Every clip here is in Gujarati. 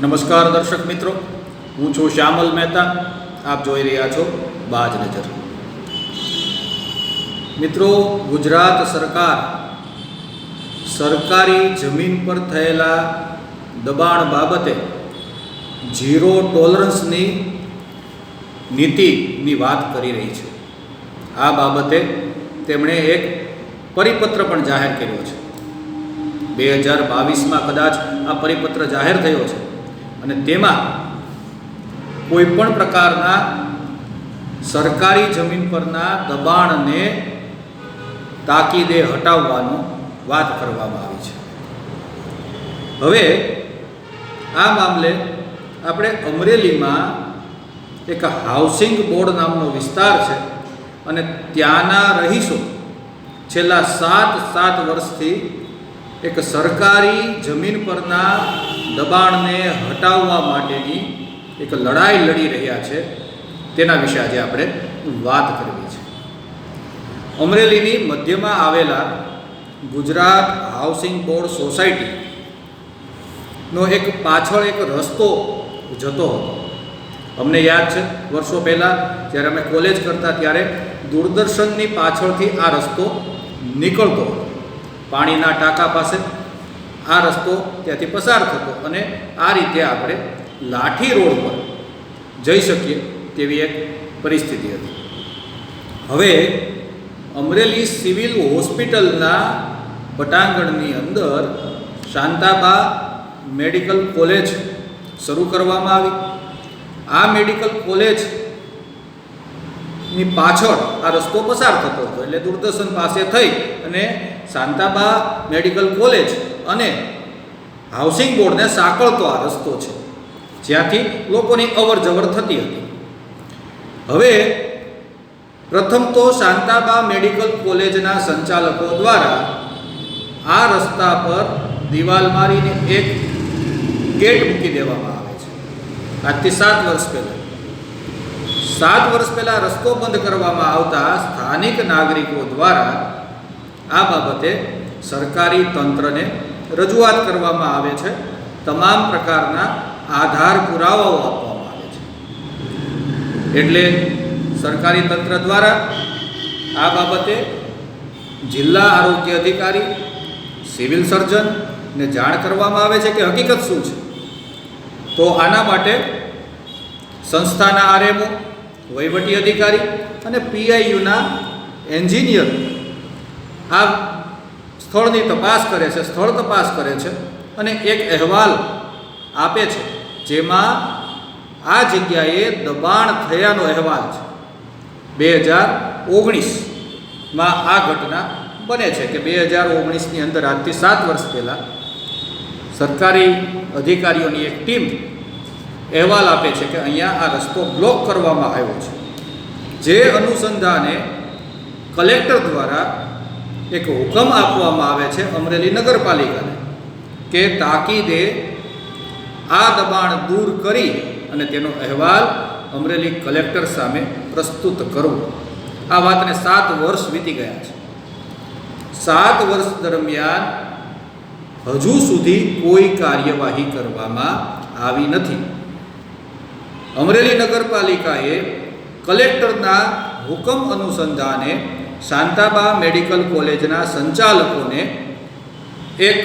નમસ્કાર દર્શક મિત્રો. હું છું શ્યામલ મહેતા. આપ જોઈ રહ્યા છો બાજ નજર. મિત્રો, ગુજરાત સરકાર સરકારી જમીન પર થયેલા દબાણ બાબતે ઝીરો ટોલરન્સની નીતિની વાત કરી રહી છે. આ બાબતે તેમણે એક પરિપત્ર પણ જાહેર કર્યો છે. બે હજાર બાવીસમાં કદાચ આ પરિપત્ર જાહેર થયો છે. અને તેમાં કોઈ પણ પ્રકારના સરકારી જમીન પરના દબાણને તાકીદે હટાવવાનો વાત કરવામાં આવી છે. હવે આ મામલે આપણે અમરેલીમાં એક હાઉસિંગ બોર્ડ નામનો વિસ્તાર છે અને ત્યાંના રહીશો છેલ્લા સાત સાત વર્ષથી એક સરકારી જમીન પરના દબાણને હટાવવા માટેની એક લડાઈ લડી રહ્યા છે. તેના વિશે આજે આપણે વાત કરવી છે. અમરેલીની મધ્યમાં આવેલા ગુજરાત હાઉસિંગ બોર્ડ સોસાયટીનો એક પાછળ એક રસ્તો જતો હતો. અમને યાદ છે, વર્ષો પહેલાં જ્યારે અમે કોલેજ કરતા ત્યારે દૂરદર્શનની પાછળથી આ રસ્તો નીકળતો હતો. પાણીના ટાંકા પાસે આ રસ્તો ત્યાંથી પસાર થતો અને આ રીતે આપણે લાઠી રોડ પર જઈ શકીએ તેવી એક પરિસ્થિતિ હતી. હવે અમરેલી સિવિલ હોસ્પિટલના પટાંગણની અંદર શાંતાબા મેડિકલ કોલેજ શરૂ કરવામાં આવી. આ મેડિકલ કોલેજની પાછળ આ રસ્તો પસાર થતો હતો એટલે દૂરદર્શન પાસે થઈ અને શાંતાબા મેડિકલ કોલેજ અને હાઉસિંગ બોર્ડને સાંકળતો આ રસ્તો છે, જ્યાંથી લોકોની અવર જવર થતી હતી. હવે પ્રથમ તો શાંતાબા મેડિકલ કોલેજના સંચાલકો દ્વારા આ રસ્તા પર દિવાલ મારીને એક ગેટ મૂકી દેવામાં આવે છે. આજથી સાત વર્ષ પહેલાં. સાત વર્ષ પહેલાં રસ્તો બંધ કરવામાં આવતા સ્થાનિક નાગરિકો દ્વારા આ બાબતે સરકારી તંત્રને રજૂઆત કરવામાં આવે છે, તમામ પ્રકારના આધાર પુરાવાઓ આપવામાં આવે છે. એટલે સરકારી તંત્ર દ્વારા આ બાબતે જિલ્લા આરોગ્ય અધિકારી, સિવિલ સર્જનને જાણ કરવામાં આવે છે કે હકીકત શું છે? તો આના માટે સંસ્થાના આરએમઓ, વહીવટી અધિકારી અને પીઆઈયુના એન્જિનિયર આ સ્થળની તપાસ કરે છે, સ્થળ તપાસ કરે છે અને એક અહેવાલ આપે છે જેમાં આ જગ્યાએ દબાણ થયાનો અહેવાલ છે. બે હજાર ઓગણીસમાં આ ઘટના બને છે કે બે હજાર ઓગણીસની અંદર આજથી સાત વર્ષ પહેલાં સરકારી અધિકારીઓની એક ટીમ અહેવાલ આપે છે કે અહીંયા આ રસ્તો બ્લોક કરવામાં આવ્યો છે. જે અનુસંધાને કલેક્ટર દ્વારા એક હુકમ આપવામાં આવે છે અમરેલી નગરપાલિકાને કે તાકીદે આ દબાણ દૂર કરી અને તેનો અહેવાલ અમરેલી કલેક્ટર સામે પ્રસ્તુત કરવો. આ વાતને સાત વર્ષ વીતી ગયા છે. સાત વર્ષ દરમિયાન હજુ સુધી કોઈ કાર્યવાહી કરવામાં આવી નથી. અમરેલી નગરપાલિકાએ કલેક્ટરના હુકમ અનુસંધાને શાંતાબા મેડિકલ કોલેજના સંચાલકોને એક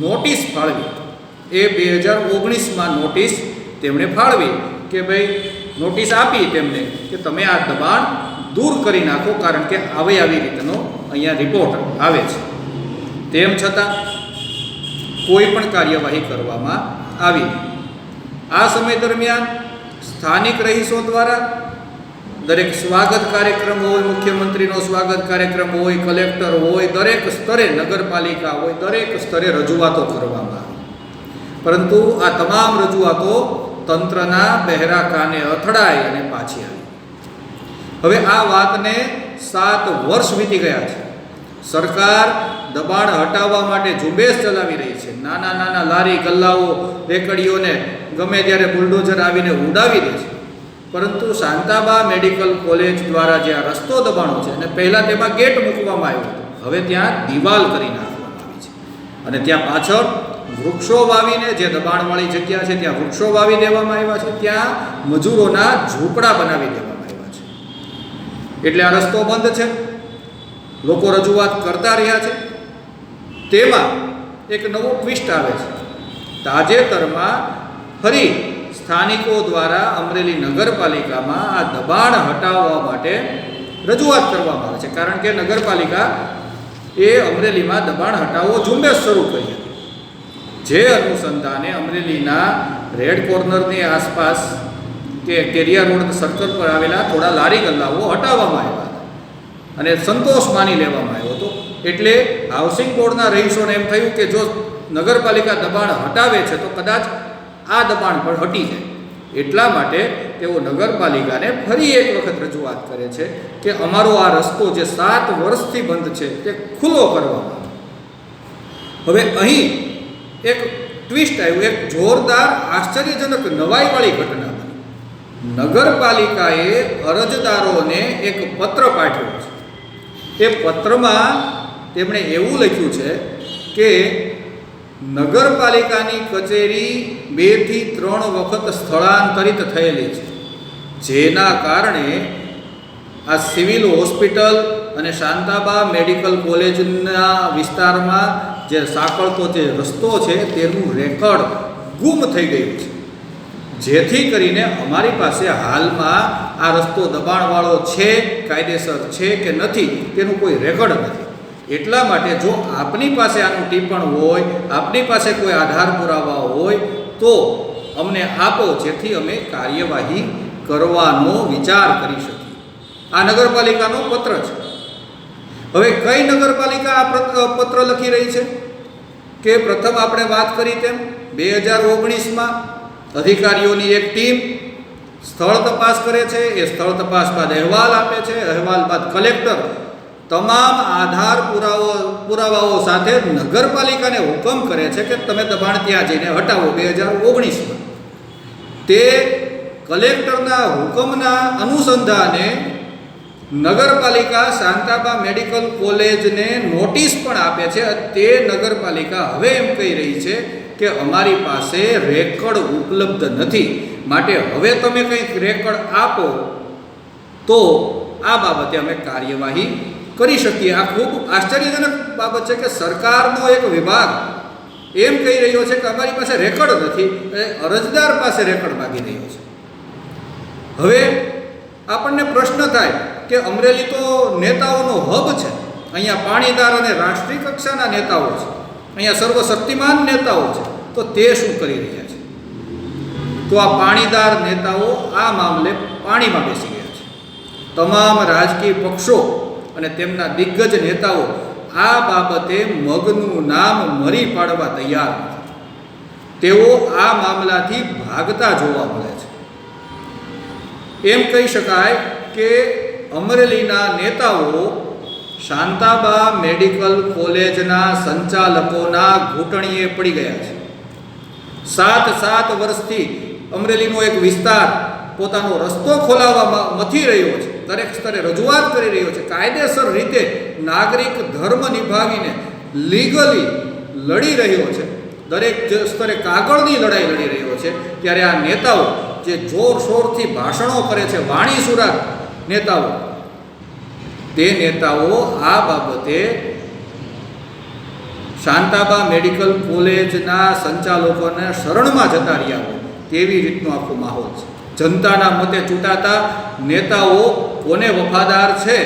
નોટિસ ફાળવી. એ બે હજાર ઓગણીસમાં નોટિસ તેમણે ફાળવી કે ભાઈ નોટિસ આપી તેમને કે તમે આ દબાણ દૂર કરી નાખો કારણ કે આવી આવી રીતનો અહીંયા રિપોર્ટ આવે છે. તેમ છતાં કોઈ પણ કાર્યવાહી કરવામાં આવી આ સમય દરમિયાન સ્થાનિક રહીશો દ્વારા દરેક સ્વાગત કાર્યક્રમ હોય, મુખ્યમંત્રીનો સ્વાગત કાર્યક્રમ હોય, કલેક્ટર હોય, દરેક સ્તરે નગરપાલિકા હોય, દરેક સ્તરે રજૂઆતો કરવામાં આવે. પરંતુ આ તમામ રજૂઆતો તંત્રના બહેરા કાને અથડાય અને પાછી આવી. હવે આ વાતને સાત વર્ષ વીતી ગયા છે. સરકાર દબાણ હટાવવા માટે ઝુંબેશ ચલાવી રહી છે. નાના નાના લારી ગલ્લાઓ રેકડીઓને ગમે ત્યારે બુલડોઝર આવીને ઉડાવી દે છે. પરંતુ શાંતાબા મેડિકલ કોલેજ દ્વારા જે આ રસ્તો દબાણો છે અને પહેલાં તેમાં ગેટ મૂકવામાં આવ્યો હતો, હવે ત્યાં દિવાલ કરી નાખવામાં આવી છે. અને ત્યાં પાછળ વૃક્ષો વાવીને જે દબાણવાળી જગ્યા છે, ત્યાં વૃક્ષો વાવી દેવામાં આવ્યા છે, ત્યાં મજૂરોના ઝૂંપડા બનાવી દેવામાં આવ્યા છે. એટલે આ રસ્તો બંધ છે. લોકો રજૂઆત કરતા રહ્યા છે. તેમાં એક નવો ટ્વિસ્ટ આવે છે. તાજેતરમાં ફરી સ્થાનિકો દ્વારા અમરેલી નગરપાલિકામાં આ દબાણ હટાવવા માટે રજૂઆત કરવામાં આવે છે. કારણ કે નગરપાલિકા એ અમરેલીમાં દબાણ હટાવવો ઝુંબેશ શરૂ કરી જે અનુસંધાને અમરેલીના રેડ કોર્નરની આસપાસ કે કેરિયા રોડ સર્કલ પર આવેલા થોડા લારી ગલ્લાઓ હટાવવામાં આવ્યા અને સંતોષ માની લેવામાં આવ્યો હતો. એટલે હાઉસિંગ બોર્ડના રહીશોને એમ થયું કે જો નગરપાલિકા દબાણ હટાવે છે તો કદાચ આ દબાણ પણ હટી જાય. એટલા માટે તેઓ નગરપાલિકાને ફરી એક વખત રજૂઆત કરે છે કે અમારો આ રસ્તો જે સાત વર્ષથી બંધ છે તે ખુલ્લો કરવામાં હવે અહીં એક ટ્વિસ્ટ આવ્યું, એક જોરદાર આશ્ચર્યજનક નવાઈવાળી ઘટના નગરપાલિકાએ અરજદારોને એક પત્ર પાઠવ્યો છે. એ પત્રમાં તેમણે એવું લખ્યું છે કે નગરપાલિકાની કચેરી બેથી ત્રણ વખત સ્થળાંતરિત થયેલી છે. જેના કારણે આ સિવિલ હોસ્પિટલ અને શાંતાબા મેડિકલ કોલેજના વિસ્તારમાં જે સાંકળતો જે રસ્તો છે તેનું રેકર્ડ ગુમ થઈ ગયું છે. જેથી કરીને અમારી પાસે હાલમાં આ રસ્તો દબાણવાળો છે, કાયદેસર છે કે નથી તેનું કોઈ રેકર્ડ નથી. એટલા માટે જો આપની પાસે આનું ટિપ્પણ હોય, આપની પાસે કોઈ આધાર પુરાવા હોય, તો અમને આપો જેથી અમે કાર્યવાહી કરવાનો વિચાર કરી શકીએ. આ નગરપાલિકાનો પત્ર છે. હવે કઈ નગરપાલિકા આ પત્ર લખી રહી છે? કે પ્રથમ આપણે વાત કરી તેમ, બે હજાર ઓગણીસમાં અધિકારીઓની એક ટીમ સ્થળ તપાસ કરે છે, એ સ્થળ તપાસ બાદ અહેવાલ આપે છે, અહેવાલ બાદ કલેક્ટર તમામ આધાર પુરાવો પુરાવાઓ સાથે નગરપાલિકાને હુકમ કરે છે કે તમે દબાણ ત્યાં જઈને હટાવો બે હજાર ઓગણીસમાં. તે કલેક્ટરના હુકમના અનુસંધાને નગરપાલિકા શાંતાબા મેડિકલ કોલેજને નોટિસ પણ આપે છે. તે નગરપાલિકા હવે એમ કહી રહી છે કે અમારી પાસે રેકર્ડ ઉપલબ્ધ નથી. માટે હવે તમે કંઈક રેકર્ડ આપો તો આ બાબતે અમે કાર્યવાહી કરી શકીએ. આ ખૂબ આશ્ચર્યજનક બાબત છે કે સરકારનો એક વિભાગ એમ કહી રહ્યો છે કે અમારી પાસે રેકર્ડ નથી એ અરજદાર પાસે રેકર્ડ માગી રહ્યો છે. હવે આપણને પ્રશ્ન થાય કે અમરેલી તો નેતાઓનો હબ છે. અહીંયા પાણીદાર અને રાષ્ટ્રીય કક્ષાના નેતાઓ છે. અહીંયા સર્વશક્તિમાન નેતાઓ છે. તો તે શું કરી રહ્યા છે? તો આ પાણીદાર નેતાઓ આ મામલે પાણીમાં બેસી ગયા છે. તમામ રાજકીય પક્ષો અને તેમના દિગ્ગજ નેતાઓ આ બાબતે મગનું નામ મરી પાડવા તૈયાર. તેઓ આ મામલાથી ભાગતા જોવા મળે છે. એમ કહી શકાય કે અમરેલીના નેતાઓ શાંતાબા મેડિકલ કોલેજના સંચાલકોના ઘૂંટણીએ પડી ગયા છે. સાત સાત વર્ષથી અમરેલીનો એક વિસ્તાર પોતાનો રસ્તો ખોલાવવામાં મથી રહ્યો છે. દરેક સ્તરે રજૂઆત કરી રહ્યો છે. કાયદેસર રીતે નાગરિક ધર્મ નિભાવીને લીગલી લડી રહ્યો છે. દરેક સ્તરે કાગળની લડાઈ લડી રહ્યો છે. ત્યારે આ નેતાઓ જે જોરશોરથી ભાષણો કરે છે વાણી સુરાગ નેતાઓ, તે નેતાઓ આ બાબતે શાંતાબા મેડિકલ કોલેજના સંચાલકોને શરણમાં જતા રહ્યા હોય તેવી રીતનો આખો માહોલ છે. જનતાના મતે ચૂંટાતા નેતાઓ કોને વફાદાર છે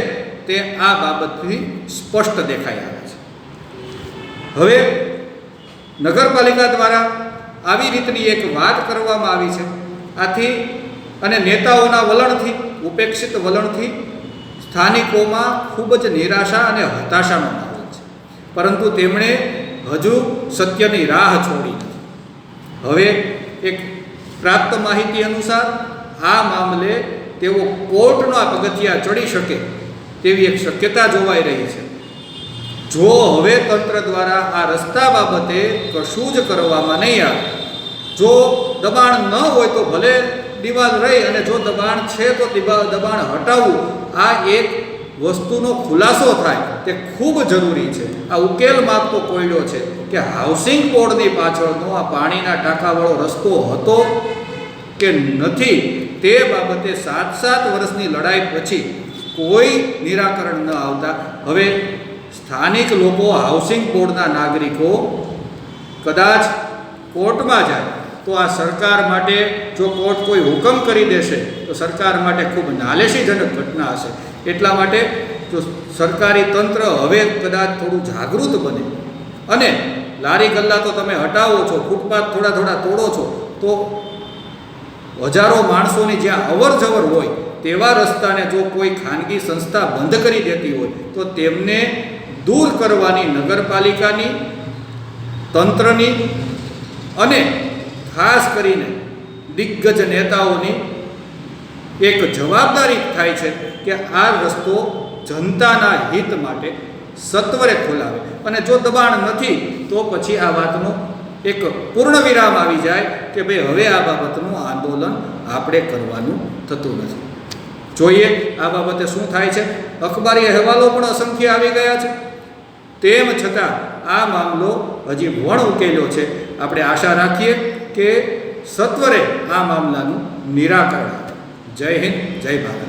તે આ બાબતથી સ્પષ્ટ દેખાઈ આવે છે. હવે નગરપાલિકા દ્વારા આવી રીતની એક વાત કરવામાં આવી છે. આથી અને નેતાઓના વલણથી, ઉપેક્ષિત વલણથી સ્થાનિકોમાં ખૂબ જ નિરાશા અને હતાશાનો માહોલ છે. પરંતુ તેમણે હજુ સત્યની રાહ છોડી નથી. હવે એક પ્રાપ્ત માહિતી અનુસાર આ મામલે તેઓ કોર્ટના પગથિયા ચડી શકે તેવી એક શક્યતા જોવાઈ રહી છે. જો હવે તંત્ર દ્વારા આ રસ્તા બાબતે કશું જ કરવામાં નહીં આવે, જો દબાણ ન હોય તો ભલે દિવાલ રહી અને જો દબાણ છે તો દબાણ હટાવવું આ એક વસ્તુનો ખુલાસો થાય તે ખૂબ જરૂરી છે. આ ઉકેલ માગતો કોયડો છે કે હાઉસિંગ બોર્ડની પાછળનો આ પાણીના ટાંકાવાળો રસ્તો હતો કે નથી તે બાબતે સાત સાત વર્ષની લડાઈ પછી કોઈ નિરાકરણ ન આવતા. હવે સ્થાનિક લોકો હાઉસિંગ બોર્ડના નાગરિકો કદાચ કોર્ટમાં જાય તો આ સરકાર માટે જો કોર્ટ કોઈ હુકમ કરી દેશે તો સરકાર માટે ખૂબ નાલેશીજનક ઘટના હશે. એટલા માટે જો સરકારી તંત્ર હવે કદાચ થોડું જાગૃત બને અને લારી ગલ્લા તો તમે હટાવો છો, ફૂટપાથ થોડા થોડા તોડો છો, તો હજારો માણસોની જ્યાં અવર જવર હોય તેવા રસ્તાને જો કોઈ ખાનગી સંસ્થા બંધ કરી દેતી હોય, તો તેમને દૂર કરવાની નગરપાલિકાની, તંત્રની અને ખાસ કરીને દિગ્ગજ નેતાઓની એક જવાબદારી થાય છે. કે આ રસ્તો જનતાના હિત માટે સત્વરે ખોલાવે. અને જો દબાણ નથી, તો પછી આ વાતનો એક પૂર્ણ વિરામ આવી જાય કે ભાઈ હવે આ બાબતનું આંદોલન આપણે કરવાનું થતું નથી. જોઈએ આ બાબતે શું થાય છે? અખબારી અહેવાલો પણ અસંખ્ય આવી ગયા છે. તેમ છતાં આ મામલો હજી વણ ઉકેલ્યો છે. આપણે આશા રાખીએ કે સત્વરે આ મામલાનું નિરાકરણ જય હિન્દ, જય ભારત.